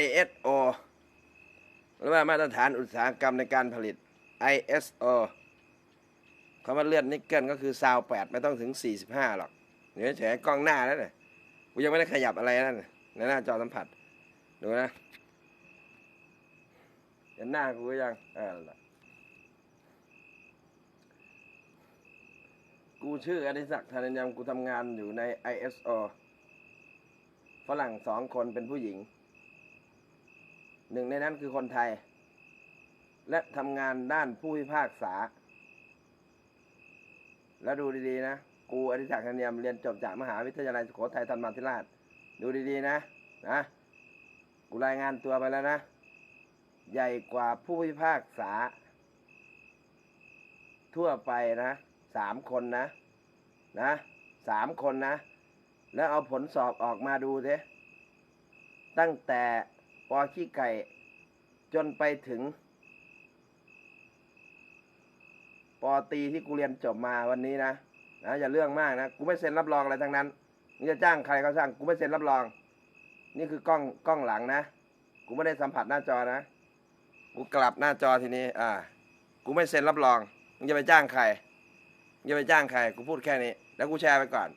ISO หรือว่ามาตรฐานอุตสาหกรรมในการผลิต ISO คำว่าเลือดนิกเกิลก็คือซาวแปดไม่ต้องถึง 45 หรอกเหนือเฉยกล้องหน้าแล้วเนี่ยกูยังไม่ได้ขยับอะไรนั่นน่ะในหน้าจอสัมผัส ดูนะเห็นหน้ากูยังออล่ะกูชื่ออดิศักดิ์ธนยมกูทำงานอยู่ใน ISO ฝรั่งสองคนเป็นผู้หญิง หนึ่งในนั้นคือคนไทย และทำงานด้านผู้พิพากษา แล้วดูดีๆนะกูอดิศักดิ์ธนยมเรียนจบจากมหาวิทยาลัยสุโขทัยธรรมาธิราช ดูดีๆนะนะกูรายงานตัวไปแล้วนะ ใหญ่กว่าผู้พิพากษา ทั่วไปนะสามคนนะ นะสามคนนะ แล้วเอาผลสอบออกมาดูสิตั้งแต่ ปอขี้ไก่ จนไปถึงปอตีที่กูเรียนจบมาวันนี้นะนะอย่าเรื่องมากนะกูไม่เซ็นรับรองอะไรทั้งนั้นนี่จะจ้างใครก็ช่างกูไม่เซ็นรับรอง นี่คือกล้องกล้องหลังนะกูไม่ได้สัมผัสหน้าจอนะกูกลับหน้าจอทีนี้ อ่า กูไม่เซ็นรับรองมึงจะไปจ้างใครมึงจะไปจ้างใครกูพูดแค่นี้ แล้วกูแชร์ไปก่อน